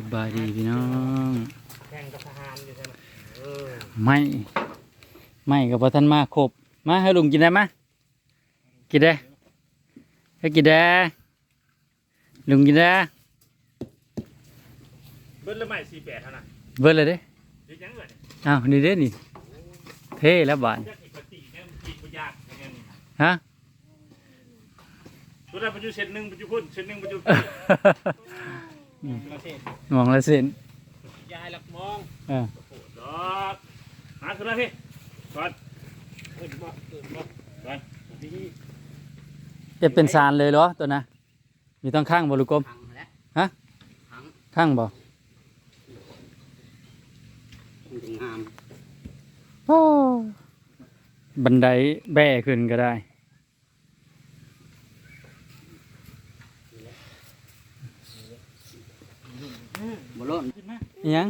สบายดีพี่น้องแข่งกับทหารอยู่ใช่ไหมเออไม่ไม่กับพอท่านมาครบมาให้ลุงกินได้ไหมกินได้ให้กินได้ลุงกินได้เบิ้ลละใหม่สี่แปดเท่านั้นเบิดเลยเด้ยึดยังเลยอ้าวนี่เด้นี่เท่แล้วบานยักษ์อีกปฏิเนี่ยมันกินปัญญากอย่างเงี้ยนี่ฮะตัวนั้นปัจจุเซนหนึ่งปัจจุพุ่นเซนหนึ่งปัจจุ ประเทศมองละเส้นยายหลักมองเออโอ้โหดอกมาขึ้นมาพี่ก่อนเอิ้นบ่เอิ้นบ่ก่อนดีจะเป็นสารเลยเหรอตัวนะมีต้องข้างบ่ลูกกลมพังแล้วฮะพังข้างบ่มันถึงงามบันไดแบ่ขึ้นก็ได้ บ่ล้น ขึ้นมา อิหยัง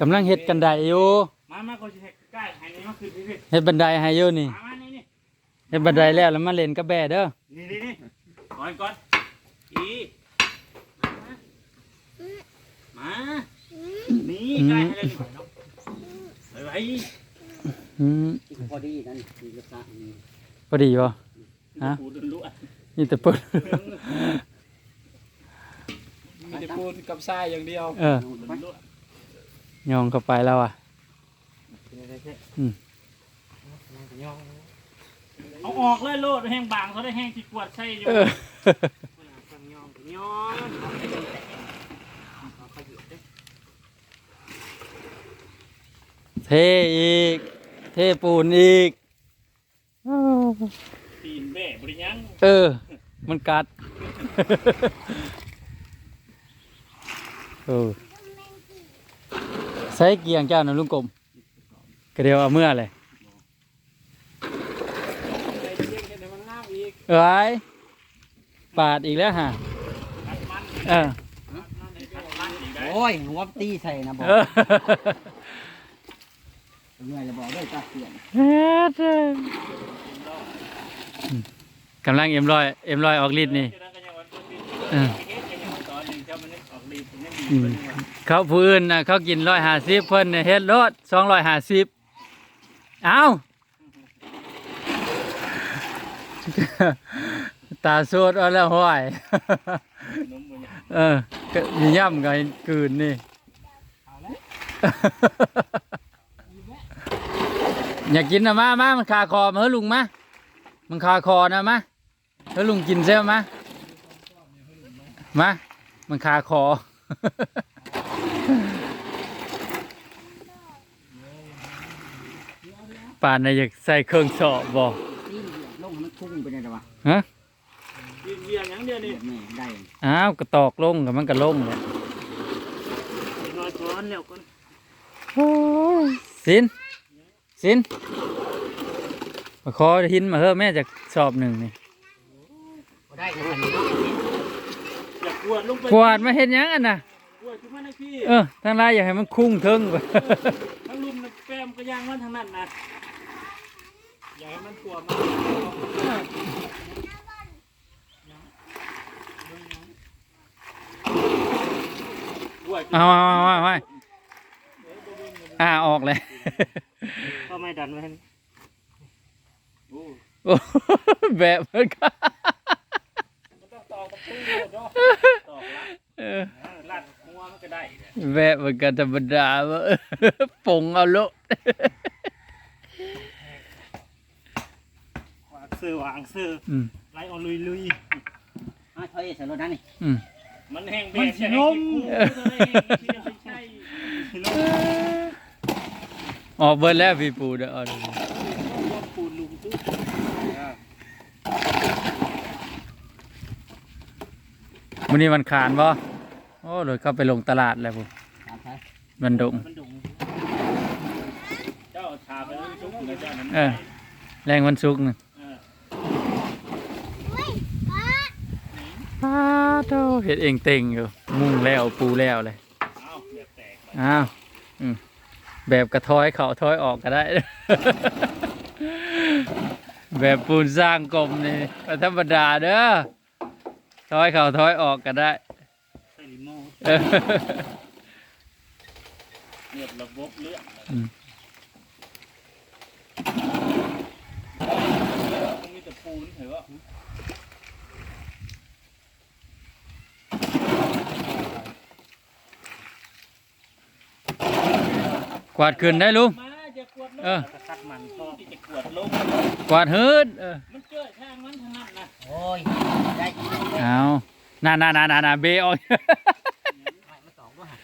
กำลังเฮ็ดกันไดอยู่มามาคนจะใกล้ให้นี่มาขึ้นพี่พี่เฮ็ดบันไดให้อยู่นี่มามานี่นี่เฮ็ดบันไดแล้วแล้วมาเล่นกับแบ่เด้อนี่นี่นี่ก่อนก่อนอีมามานี่ใกล้ให้เลยนี่เนาะไปไว้อืมพอดีนั่นมีลักษณะนี้พอดีบ่ฮะปูดลุ้นี่แต่เปิด มีแต่ปูนกับทรายอย่างเดียวเออ ยองเข้าไปแล้วอะอืมเอาออกเลยโลดแห้งบางเขาได้แห้งที่กวดใช่อยู่เออยองยองเทอีก เทปูนอีกตีนแม่บริยังเออ มันกัด เออ ใส่เกียงเจ้านะลุงกลมก็เดียวเอาเมื่อเลยไปเลี้ยงกันเดี๋ยวมันงามอีกเอ้ยปาดอีกแล้วฮะอัดมันเอออัดมันอีกได้โอ้ยหัวตีใส่นะบอกเออเหนื่อยจะบอกด้วยตาเสียนกำลังเอ็มรอยเอ็มรอยออกฤทธิ์นี่ เดี๋ยวก็ยังวันพุธที่เออเฮ็ดกันยังตอนหนึ่งเจ้ามันนึกออกรีบมันยังดีอืมเพิ่นว่าเขาผู้อื่นนะเขากินร้อยห้าสิบเพิ่นน่ะเฮ็ดรถสองร้อยห้าสิบเอาตาโซดเอาแล้วห้อย เออก็มีย่ำกันกืนนี่ อยากกินนะมามามันคาคอมาเฮ้ยลุงมามันคาคอนะมาเฮ้ยลุงกินเซลมามามันคาคอ ป่านน่ะอยากใส่เครื่องสอบบ่ตีลงให้มันพุ่งไปเลยหรอวะฮะยืนเวียงอย่างเดียวนี่แม่ได้อ้าวก็ตอกลงกับมันก็ลงเลยนอนก่อนแล้วก่อนสินสินมาขอหินมาเฮ้อะแม่จากสอบหนึ่งนี่บ่ได้นะนี่อย่ากวดลงไปกวาดมาเห็นยังอันน่ะกวดขึ้นมาในพี่เออทางไรอยากให้มันคุ้งเทิงไปทั้งลุมน่ะแป้มก็ยางมันทางนั้นนะ อย่าให้มันกลัวมันกวดเอาเอาเอาเอาเอาอ่าออกเลยก็ไม่ดันไว้ให้โอ้โอ้แบบเหมือนกันต้องตอกกับตู้เลยเนาะตอกละเออเออลัดหัวมันก็ได้แบบเหมือนกันธรรมดาว่าปงเอาโล วาง ซื้อวางซื้ออืมไล่เอาลุยลุยอะถอยใส่รถนั่นนี่อืม มันแห้งมันสิลมใช่ออกเบิดแล้วพี่ปูเด้อเอาดูปูนลุงตู้วันนี้วันขานบ่โอ้เดี๋ยวเข้าไปลงตลาดแล้วผมตามไปมันดง มันดุงเจ้าชาไปแล้วชุบกับเจ้านั้นเออแรงวันศุกร์นึง เออ อ้าว เท่าเห็ดเองเต็งอยู่มุ่งแล้วปูแล้วเลยเอาเกือบแตกไปอ้าวอืมแบบกระท้อยเขาท้อยออกก็ได้ แบบปูนสร้างกลมนี่ก็ธรรมดาเด้อท้อยเขาท้อยออกก็ได้ใส่ลิโม่เออเลือดระบบเลือดอืมมันมีแต่ปูนเหรอ กวาดขึ้นได้ลุง มาจะกวดลงเออจะคัดมันพ่อที่จะกวดลงกวาดเฮิดเออมันเกิดทางมันทางนั้นนะโอ้ย ได้อีกไม่เอาน่าน่าน่าน่าน่าเบออกมาสองด้วยฮะ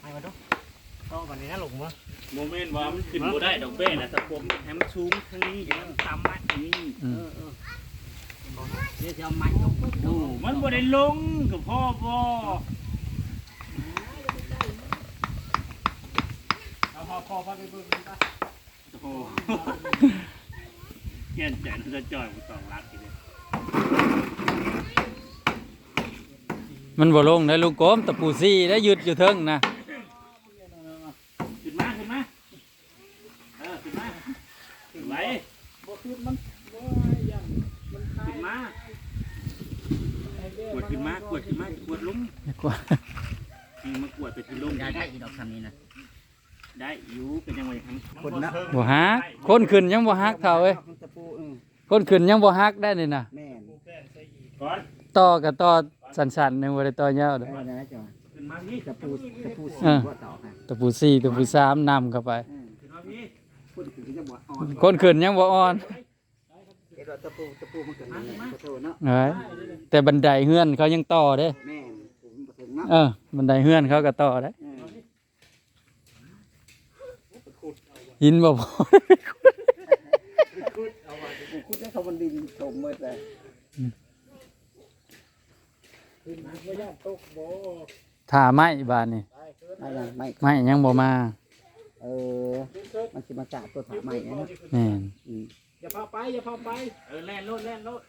ให้มาดูโตวันนี้นะลุงมั้งโมเมนต์ว่ามันขึ้นบ่ได้ดอกเบี้ยนะตะกมให้มันสูงทางนี้มันต่ำมาทางนี้อืมเดี๋ยวจะเอาไม้ลงดูมันบ่ได้ลงกับพ่อบ่เอา พอพ่อพ่อไปเบิ่งมันปะโอ้โหเงี้ยใจมันจะจ่อยมันสองลักทีเดียวมันบ่ลงได้ลูกโกมตะปูซี่ได้ยืดอยู่เทิงนะขึ้นมาขึ้นมาเออขึ้นมาขึ้นไหวบ่ขึ้นมันบ่ยังมันขึ้นมากวดขึ้นมากวดขึ้นมากวดลงกวดมากวดไปที่ลงได้ได้อีดอกคำนี้นะ ได้อยู่เป็นยังไงทั้งคนนะบ่ฮักคนขึ้นยังบ่ฮักเท่าเอ้ยตะปูอือคนขึ้นยังบ่ฮักได้นี่นะแม่นก่อนต่อกับต่อสั้นๆนึงบ่ได้ต่อยาวเด้อได้นะจ๊ะขึ้นมาพี่ตะปูตะปูสีเออว่าต่อค่ะตะปูซี่ตะปูสามนำเข้าไป ขึ้นมาพี่คนถึงจะบอกอ่อนคนขึ้นยังบ่อ่อนเห็นว่าตะปูตะปูมันเกิดอะไรขอโทษเนาะเอ้ยแต่บันไดเฮือนเขายังต่อเด้แม่นผมบ่ถึงเนาะเออบันไดเฮือนเขาก็ต่อได้เอ อยินบ่พอคุณได้เขาบันดินชมหมดเลยถ่าไม้บานนี่ไม่ยังไม่ไม้ยังบ่มา เออ มันสิมาจากตัวถาใหม่นะแม่นอืมอย่าพาไปอย่าพาไปเออแล่นโลดแล่นโลด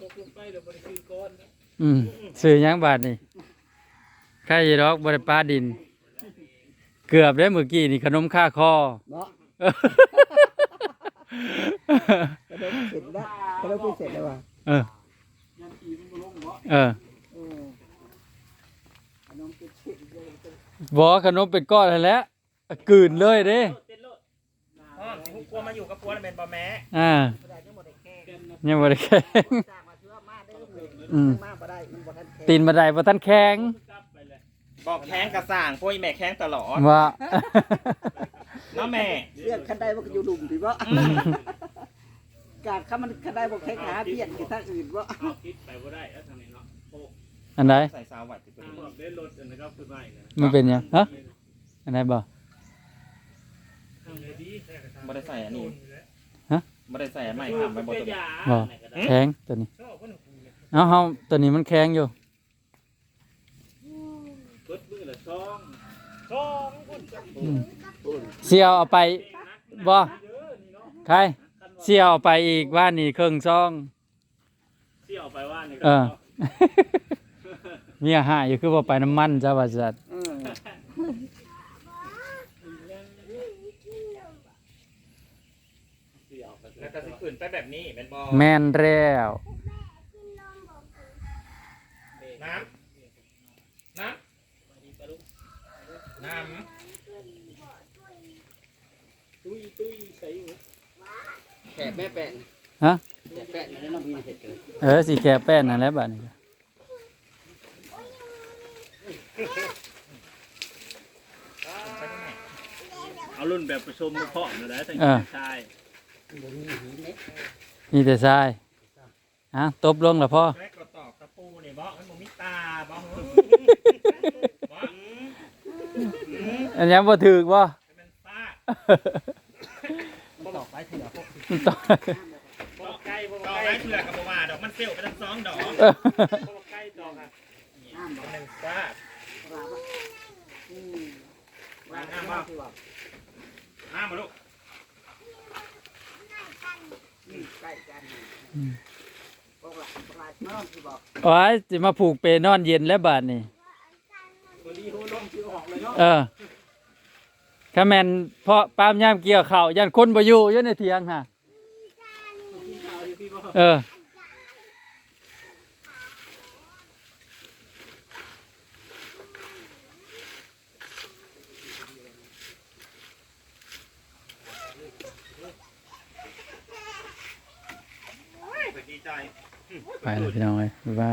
ตกลงไปเดี๋ยวบริคืนก้อนนะอืมซื้อหยังบาดนี่ใครดอกบ่ได้ปลาดิน เกือบได้เมื่อกี้นี่ขนมค่าคอ เนาะกระโดดเสร็จแล้วกระโดดไปเสร็จแล้วว่ะเออ ยันทีมันบ่ลงบ่เออเออขนมเป็ดเสร็จเลยบ่ขนมเป็นก้อนนั่นแหล้วกลืนเลยเด้เต้นโลดพ่อสิกลัวมาอยู่กับผัวแล้วเป็นบ่แม่อ่ายังบ่ได้แค่ยังบ่ได้แข็งจากมาเชื่อมาได้ลูกเลยอืม มาบ่ได้มันบ่ทันแค่ตีนบันไดบ่ทันแข็งกลั บไปเลยบอกแข้งกระส่างพวกอีแม่แข้งตลอดว่า เนาะแม่เรื่องคันใดบ่ก็อยู่ดุมพี่บ่กาดคันมันคันใดบ่แค่หาเพี้ยนคือทางอื่นบ่เอาคิดไปบ่ได้แล้วทางนี้เนาะโอ้อันใดใส่สาวหวัดติดตัวนี้บอกได้รถอันนะครับขึ้นมาอีกนะมันเป็นหยังฮะอันใดบ่ ทางไหนดีบ่ได้ใส่อันนี้ฮะบ่ได้ใส่อันใหม่ครับไปบ่ตัวนี้ บ่ แข็งตัวนี้เอ้าเฮาตัวนี้มันแข็งอยู่ กดมือละสองสองคนจับ อืม เสียวเอาไปบ่ใครเสียวเอาไปอีกว่านี่เครื่องซองเสี่ยวไปว่านี่เออเมียหายอยู่คือบ่ไปน้ำมันจ้าว่าจัดเออเสี่ยวไปแล้วก็สิขึ้นไปแบบนี้เป็นบ่แม่นแล้ว น้ำน้ำน้ ตุ้ยตุ้ยใส่หัวแค่แม่แปะฮะแค่แปะนี่น้องมีเห็ดเกิดเออสิแค่แป้นนั่นแหละบัดนี้เอารุ่นแบบประชมมือเพาะมาได้ตั้งเออชายบ่มีหินเล็กมีแต่ทรายฮะตบลงแล้วพ่อำแม่ก็ตอกตะปูนี่บ่มันบ่มีตาบ่บ่อันนี้บ่ถูกบ่ มันฟาดบ่ตอกไปเถื่อวกต่อบ่ใกล้บ่ตอกใกล้ไว้เผือกับบ่ว่าดอกมันเซลไปทั้งสองดอกเออบ่ใกล้จอค่ะน้ำบ่มันฟาดว่าบ่อืมว่าน้ำบ่บ่คือว่าน้ำบ่ลูกใกล้กันพวกหนพวกหลานเนาะคือบอกโอ้ยสิมาผูกเปนอนเย็นแล้วบาดนี้ตัวนี้หูลงชื่อออกเลยเนาะเออ ข้แมนเพราะปามยามเกี่ยวเขายันคนบอยู่ยันในเทียงฮะเออไปเลยพี่น้องเลยว่า